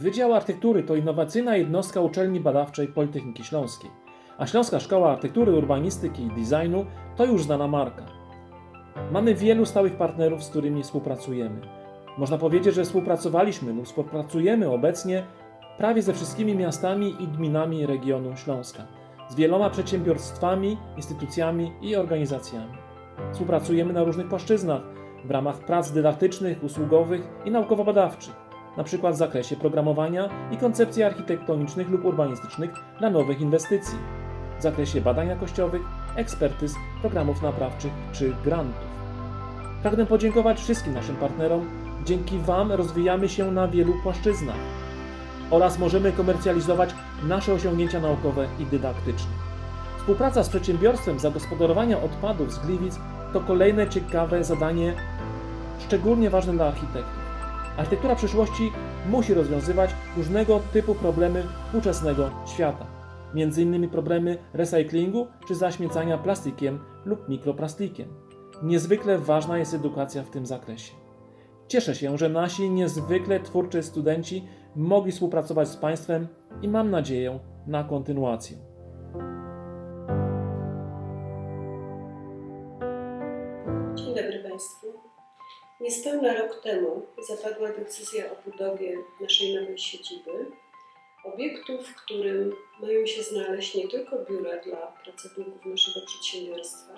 Wydział Architektury to innowacyjna jednostka uczelni badawczej Politechniki Śląskiej, a Śląska Szkoła Architektury, Urbanistyki i Designu to już znana marka. Mamy wielu stałych partnerów, z którymi współpracujemy. Można powiedzieć, że współpracowaliśmy lub współpracujemy obecnie prawie ze wszystkimi miastami i gminami regionu Śląska, z wieloma przedsiębiorstwami, instytucjami i organizacjami. Współpracujemy na różnych płaszczyznach w ramach prac dydaktycznych, usługowych i naukowo-badawczych, np. w zakresie programowania i koncepcji architektonicznych lub urbanistycznych dla nowych inwestycji, w zakresie badań jakościowych, ekspertyz, programów naprawczych czy grantów. Pragnę podziękować wszystkim naszym partnerom. Dzięki Wam rozwijamy się na wielu płaszczyznach oraz możemy komercjalizować nasze osiągnięcia naukowe i dydaktyczne. Współpraca z przedsiębiorstwem zagospodarowania odpadów z Gliwic to kolejne ciekawe zadanie, szczególnie ważne dla architektów. Architektura przyszłości musi rozwiązywać różnego typu problemy współczesnego świata, innymi problemy recyklingu czy zaśmiecania plastikiem lub mikroplastikiem. Niezwykle ważna jest edukacja w tym zakresie. Cieszę się, że nasi niezwykle twórczy studenci mogli współpracować z Państwem i mam nadzieję na kontynuację. Niespełna rok temu zapadła decyzja o budowie naszej nowej siedziby, obiektu, w którym mają się znaleźć nie tylko biura dla pracowników naszego przedsiębiorstwa,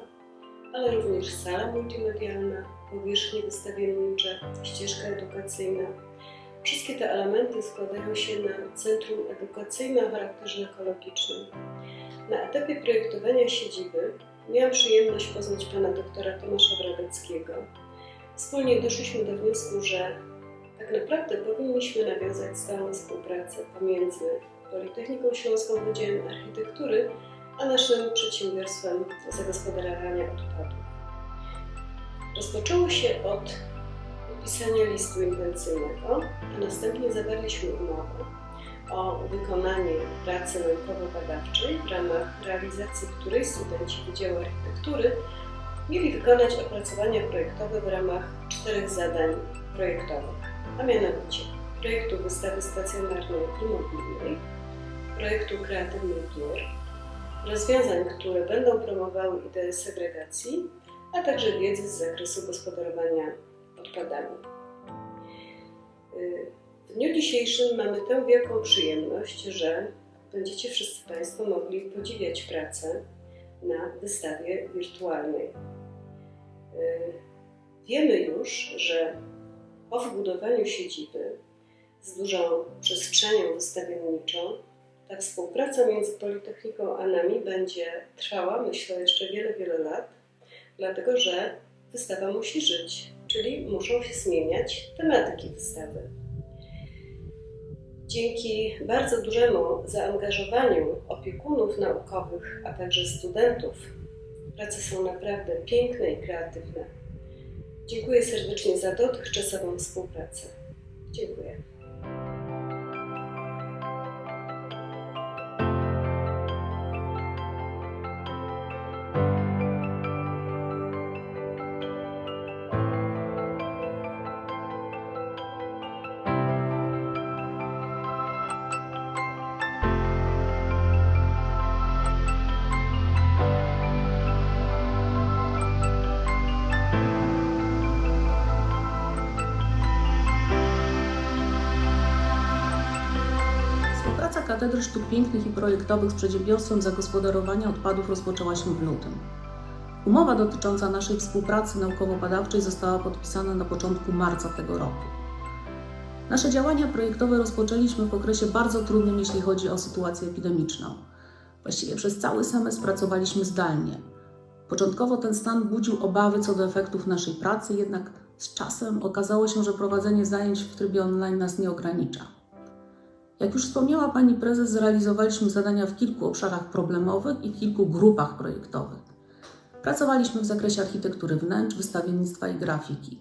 ale również sala multimedialna, powierzchnie wystawiennicze, ścieżka edukacyjna. Wszystkie te elementy składają się na centrum edukacyjne o charakterze ekologicznym. Na etapie projektowania siedziby miałam przyjemność poznać pana doktora Tomasza Bradeckiego. Wspólnie doszliśmy do wniosku, że tak naprawdę powinniśmy nawiązać stałą współpracę pomiędzy Politechniką Śląską Wydziałem Architektury a naszym przedsiębiorstwem zagospodarowania odpadów. Rozpoczęło się od podpisania listu intencyjnego, a następnie zawarliśmy umowę o wykonanie pracy naukowo-badawczej, w ramach realizacji której studenci Wydziału Architektury mieli wykonać opracowania projektowe w ramach czterech zadań projektowych, a mianowicie projektu wystawy stacjonarnej i mobilnej, projektu kreatywnych biur, rozwiązań, które będą promowały ideę segregacji, a także wiedzy z zakresu gospodarowania odpadami. W dniu dzisiejszym mamy tę wielką przyjemność, że będziecie wszyscy Państwo mogli podziwiać pracę na wystawie wirtualnej. Y, Wiemy już, że po wbudowaniu siedziby z dużą przestrzenią wystawienniczą, ta współpraca między Politechniką a nami będzie trwała, myślę, jeszcze wiele, wiele lat, dlatego że wystawa musi żyć, czyli muszą się zmieniać tematyki wystawy. Dzięki bardzo dużemu zaangażowaniu opiekunów naukowych, a także studentów, prace są naprawdę piękne i kreatywne. Dziękuję serdecznie za dotychczasową współpracę. Dziękuję. Katedry Sztuk Pięknych i Projektowych z Przedsiębiorstwem Zagospodarowania Odpadów rozpoczęła się w lutym. Umowa dotycząca naszej współpracy naukowo-badawczej została podpisana na początku marca tego roku. Nasze działania projektowe rozpoczęliśmy w okresie bardzo trudnym, jeśli chodzi o sytuację epidemiczną. Właściwie przez cały semestr pracowaliśmy zdalnie. Początkowo ten stan budził obawy co do efektów naszej pracy, jednak z czasem okazało się, że prowadzenie zajęć w trybie online nas nie ogranicza. Jak już wspomniała Pani Prezes, zrealizowaliśmy zadania w kilku obszarach problemowych i w kilku grupach projektowych. Pracowaliśmy w zakresie architektury wnętrz, wystawiennictwa i grafiki,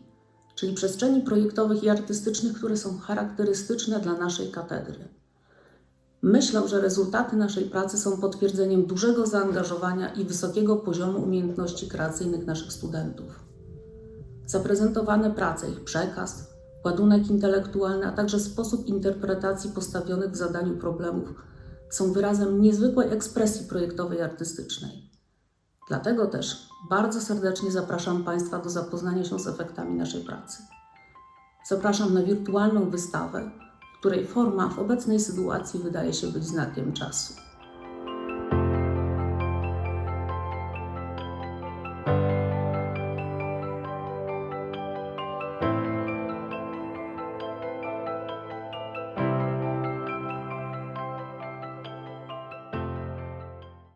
czyli przestrzeni projektowych i artystycznych, które są charakterystyczne dla naszej katedry. Myślę, że rezultaty naszej pracy są potwierdzeniem dużego zaangażowania i wysokiego poziomu umiejętności kreacyjnych naszych studentów. Zaprezentowane prace, ich przekaz, ładunek intelektualny, a także sposób interpretacji postawionych w zadaniu problemów są wyrazem niezwykłej ekspresji projektowej artystycznej. Dlatego też bardzo serdecznie zapraszam Państwa do zapoznania się z efektami naszej pracy. Zapraszam na wirtualną wystawę, której forma w obecnej sytuacji wydaje się być znakiem czasu.